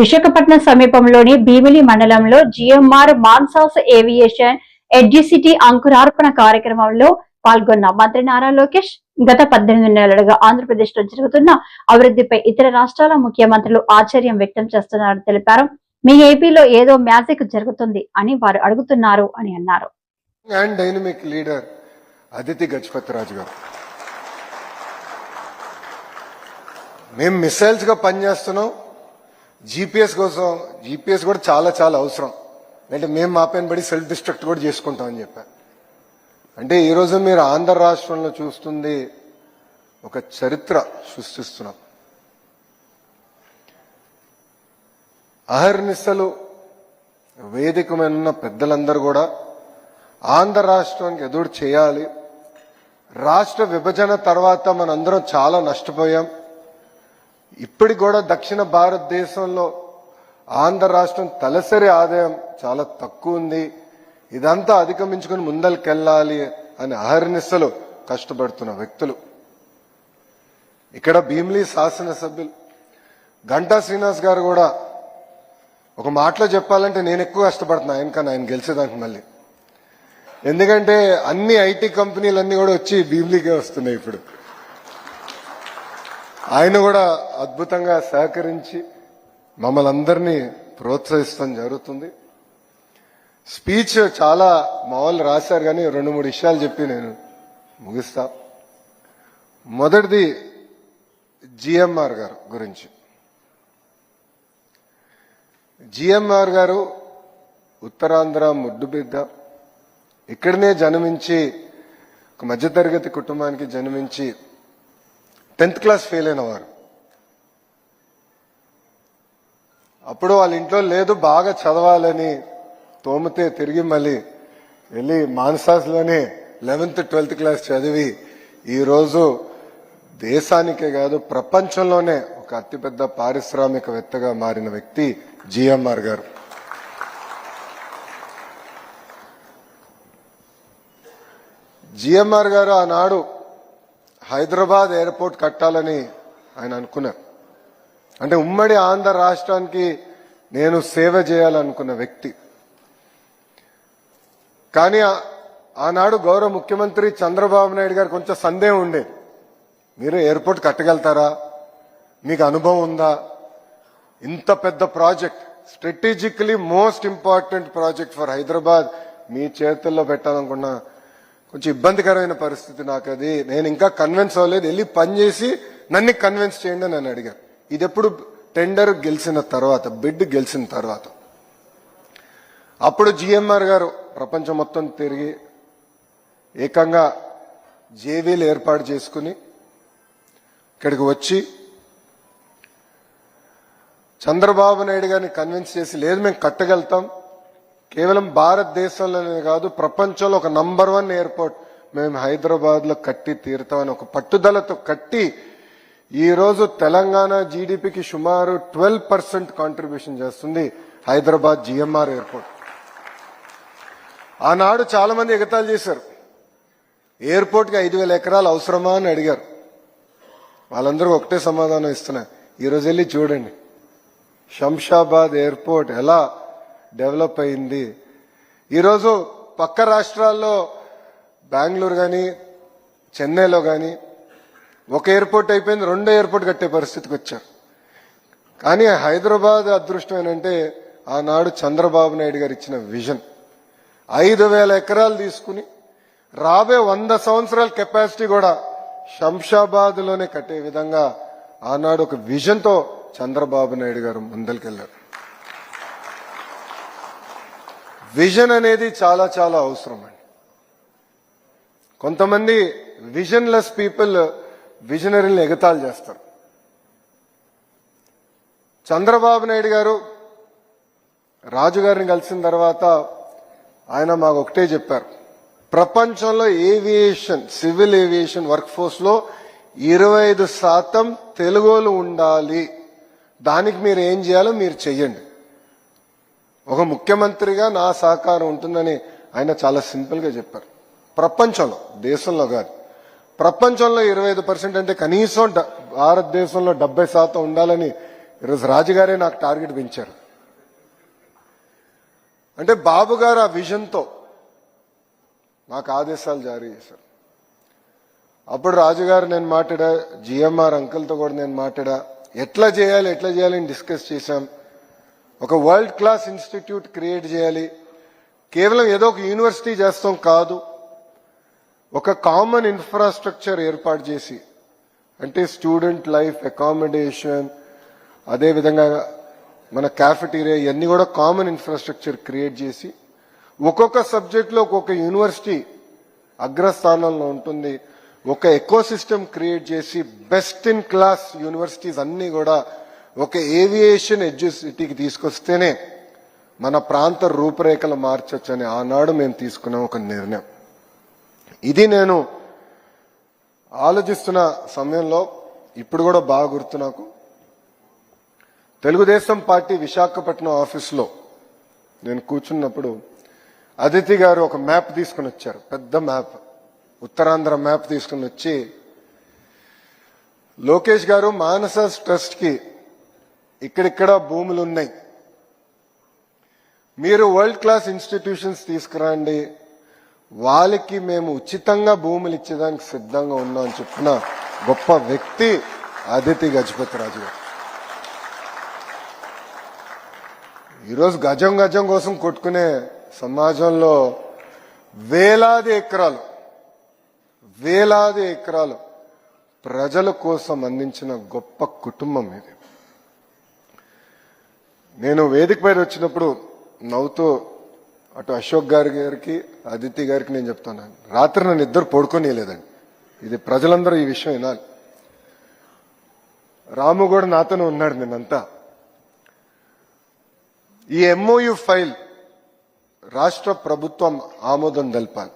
విశాఖపట్నం సమీపంలోని భీమిలి మండలంలో GMR Mansas aviation ఎడ్జిసిటీ అంకురార్పణ కార్యక్రమంలో పాల్గొన్న. మంత్రి నారా లోకేష్ గత పద్దెనిమిది నెలలుగా ఆంధ్రప్రదేశ్లో జరుగుతున్న అభివృద్ధిపై ఇతర రాష్ట్రాల ముఖ్యమంత్రులు ఆశ్చర్యం వ్యక్తం చేస్తున్నారని తెలిపారు. మీ ఏపీలో ఏదో మ్యాజిక్ జరుగుతుంది అని వారు అడుగుతున్నారు అని అన్నారు. And dynamic leader Aditi Gajapathi Raju గారు. మేము మిసైల్స్గా పనిచేస్తున్నాం. జీపీఎస్ కోసం జీపీఎస్ కూడా చాలా చాలా అవసరం. అంటే మేము మా పైన పడి సెల్ఫ్ డిస్ట్రక్ట్ కూడా చేసుకుంటాం అని చెప్పారు అంటే ఈరోజు మీరు ఆంధ్ర రాష్ట్రంలో చూస్తుంది ఒక చరిత్ర సృష్టిస్తున్నాం. అహర్నిశలు వేదిక మీద ఉన్న పెద్దలందరూ కూడా ఆంధ్ర రాష్ట్రానికి ఎదురు చేయాలి. రాష్ట్ర విభజన తర్వాత మనందరం చాలా నష్టపోయాం. ఇప్పటికి కూడా దక్షిణ భారతదేశంలో ఆంధ్ర రాష్ట్రం తలసరి ఆదాయం చాలా తక్కువ ఉంది. ఇదంతా అధిగమించుకుని ముందరికెళ్ళాలి అని అహర్నిశలు కష్టపడుతున్న వ్యక్తులు. ఇక్కడ భీమిలీ శాసనసభ్యులు గంటా శ్రీనివాస్ గారు కూడా ఒక మాటలో చెప్పాలంటే నేను ఎక్కువ కష్టపడుతున్నా ఆయన కన్నా ఆయన గెలిచేదానికి మళ్ళీ. ఎందుకంటే అన్ని ఐటీ కంపెనీలన్నీ కూడా వచ్చి భీమిలీకే వస్తున్నాయి ఇప్పుడు. ఆయన కూడా అద్భుతంగా సహకరించి మమ్మల్ అందరినీ ప్రోత్సహిస్తాం జరుగుతుంది. స్పీచ్ చాలా మా వాళ్ళు రాశారు కానీ రెండు మూడు విషయాలు చెప్పి నేను ముగిస్తా. మొదటిది జిఎంఆర్ గారు గురించి. జిఎంఆర్ గారు ఉత్తరాంధ్ర ముడ్డుబిడ్డ ఇక్కడనే జన్మించి ఒక మధ్యతరగతి కుటుంబానికి జన్మించి టెన్త్ క్లాస్ ఫెయిల్ అయిన వారు అప్పుడు వాళ్ళ ఇంట్లో లేదు బాగా చదవాలని తోమితే తిరిగి మళ్ళీ వెళ్ళి మాన్సాస్లోనే లెవెన్త్ ట్వెల్త్ క్లాస్ చదివి ఈరోజు దేశానికే కాదు ప్రపంచంలోనే ఒక అతిపెద్ద పారిశ్రామికవేత్తగా మారిన వ్యక్తి జిఎంఆర్ గారు. జిఎంఆర్ గారు ఆనాడు హైదరాబాద్ ఎయిర్పోర్ట్ కట్టాలని ఆయన అనుకున్నారు అంటే ఉమ్మడి ఆంధ్ర రాష్ట్రానికి నేను సేవ చేయాలనుకున్న వ్యక్తి. కానీ ఆనాడు గౌరవ ముఖ్యమంత్రి చంద్రబాబు నాయుడు గారు కొంచెం సందేహం ఉండేది మీరు ఎయిర్పోర్ట్ కట్టగలుగుతారా? మీకు అనుభవం ఉందా? ఇంత పెద్ద project strategically most important project for Hyderabad మీ చేతుల్లో పెట్టాలనుకున్నా కొంచెం ఇబ్బందికరమైన పరిస్థితి నాకు అది నేను ఇంకా కన్విన్స్ అవ్వలేదు. వెళ్ళి పని చేసి నన్ను కన్విన్స్ చేయండి అని నన్ను ఇది ఎప్పుడు టెండర్ గెలిచిన తర్వాత బిడ్ గెలిచిన తర్వాత. అప్పుడు జిఎంఆర్ గారు ప్రపంచం మొత్తం తిరిగి ఏకంగా జేవీలు ఏర్పాటు చేసుకుని ఇక్కడికి వచ్చి చంద్రబాబు నాయుడు గారిని కన్విన్స్ చేసి లేదు మేము కట్టగలుగుతాం. కేవలం భారతదేశంలోనే కాదు ప్రపంచంలో ఒక నంబర్ వన్ ఎయిర్పోర్ట్ మేము హైదరాబాద్లో కట్టి తీరుతామని ఒక పట్టుదలతో కట్టి ఈరోజు తెలంగాణ జీడిపికి సుమారు ట్వెల్వ్ పర్సెంట్ కాంట్రిబ్యూషన్ చేస్తుంది హైదరాబాద్ జిఎంఆర్ ఎయిర్పోర్ట్ ఆనాడు చాలా మంది ఎగతాళి చేశారు. ఎయిర్పోర్ట్కి ఐదు వేల ఎకరాలు అవసరమా అని అడిగారు. వాళ్ళందరూ ఒకటే సమాధానం ఇస్తున్నా. ఈ రోజు వెళ్ళి చూడండి. శంషాబాద్ ఎయిర్పోర్ట్ ఎలా డెవలప్ అయింది. ఈరోజు పక్క రాష్ట్రాల్లో బెంగళూరు కానీ చెన్నైలో కానీ ఒక ఎయిర్పోర్ట్ అయిపోయింది రెండో ఎయిర్పోర్ట్ కట్టే పరిస్థితికి వచ్చారు. కానీ హైదరాబాద్ అదృష్టం ఏంటంటే ఆనాడు చంద్రబాబు నాయుడు గారు ఇచ్చిన విజన్. ఐదు వేల ఎకరాలు తీసుకుని రాబే వంద సంవత్సరాల కెపాసిటీ కూడా శంషాబాద్లోనే కట్టే విధంగా ఆనాడు ఒక విజన్తో చంద్రబాబు నాయుడు గారు ముందరికెళ్ళారు. విజన్ అనేది చాలా చాలా అవసరం అండి. కొంతమంది విజన్లెస్ పీపుల్ విజనరీని ఎగతాళి చేస్తారు. చంద్రబాబు నాయుడు గారు రాజుగారిని కలిసిన తర్వాత ఆయన మాకు ఒకటే చెప్పారు. ప్రపంచంలో ఏవియేషన్ సివిల్ ఏవియేషన్ వర్క్ ఫోర్స్లో ఇరవై ఐదు శాతం తెలుగులు ఉండాలి. దానికి మీరు ఏం చేయాలో మీరు చెయ్యండి. ఒక ముఖ్యమంత్రిగా నా సహకారం ఉంటుందని ఆయన చాలా సింపుల్గా చెప్పారు. ప్రపంచంలో దేశంలో కాదు. ప్రపంచంలో ఇరవై ఐదు పర్సెంట్ అంటే కనీసం డ- భారతదేశంలో డెబ్బై శాతం ఉండాలని ఈరోజు రాజుగారే నాకు టార్గెట్ పెంచారు. అంటే బాబు గారు ఆ విజన్తో నాకు ఆదేశాలు జారీ చేశారు. అప్పుడు రాజుగారు నేను మాట్లాడా జిఎంఆర్ అంకుల్తో కూడా నేను మాట్లాడా ఎట్లా చేయాలి ఎట్లా చేయాలి అని డిస్కస్ చేశాం. ఒక వరల్డ్ క్లాస్ ఇన్స్టిట్యూట్ క్రియేట్ చేయాలి. కేవలం ఏదో ఒక యూనివర్సిటీ చేస్తాం కాదు. ఒక కామన్ ఇన్ఫ్రాస్ట్రక్చర్ ఏర్పాటు చేసి అంటే స్టూడెంట్ లైఫ్ అకామిడేషన్ అదేవిధంగా మన క్యాఫెటీరియా ఇవన్నీ కూడా కామన్ ఇన్ఫ్రాస్ట్రక్చర్ క్రియేట్ చేసి ఒక్కొక్క సబ్జెక్ట్లో ఒక్కొక్క యూనివర్సిటీ అగ్రస్థానంలో ఉంటుంది. ఒక ఎకోసిస్టమ్ క్రియేట్ చేసి బెస్ట్ ఇన్ క్లాస్ యూనివర్సిటీస్ అన్నీ కూడా ఒక ఏవియేషన్ ఎడ్యుసిటీకి తీసుకొస్తేనే మన ప్రాంత రూపురేఖలు మార్చొచ్చని ఆనాడు మేము తీసుకున్న ఒక నిర్ణయం. ఇది నేను ఆలోచిస్తున్న సమయంలో ఇప్పుడు కూడా బాగా గుర్తు నాకు. తెలుగుదేశం పార్టీ విశాఖపట్నం ఆఫీస్లో నేను కూర్చున్నప్పుడు అదితి గారు ఒక మ్యాప్ తీసుకుని వచ్చారు. పెద్ద మ్యాప్. ఉత్తరాంధ్ర మ్యాప్ తీసుకుని వచ్చి లోకేష్ గారు మానస ట్రస్ట్కి ఇక్కడిక్కడ భూములు ఉన్నాయి మీరు వరల్డ్ క్లాస్ ఇన్స్టిట్యూషన్స్ తీసుకురండి. వాళ్ళకి మేము ఉచితంగా భూములు ఇచ్చేదానికి సిద్ధంగా ఉన్నాం అని చెప్పిన గొప్ప వ్యక్తి అదితి గజపతి రాజు గారు. ఈరోజు గజం గజం కోసం కొట్టుకునే సమాజంలో వేలాది ఎకరాలు వేలాది ఎకరాలు ప్రజల కోసం అందించిన గొప్ప కుటుంబం ఇది. నేను వేదిక పైన వచ్చినప్పుడు నవ్వుతూ అటు అశోక్ గారి గారికి అదితి గారికి నేను చెప్తున్నాను రాత్రి నన్ను ఇద్దరు పడుకోనియలేదండి. ఇది ప్రజలందరూ ఈ విషయం వినాలి. రాము కూడా నాతోనే ఉన్నాడు నిన్నంతా. ఈ ఎంఓయు ఫైల్ రాష్ట్ర ప్రభుత్వం ఆమోదం తెలపాలి.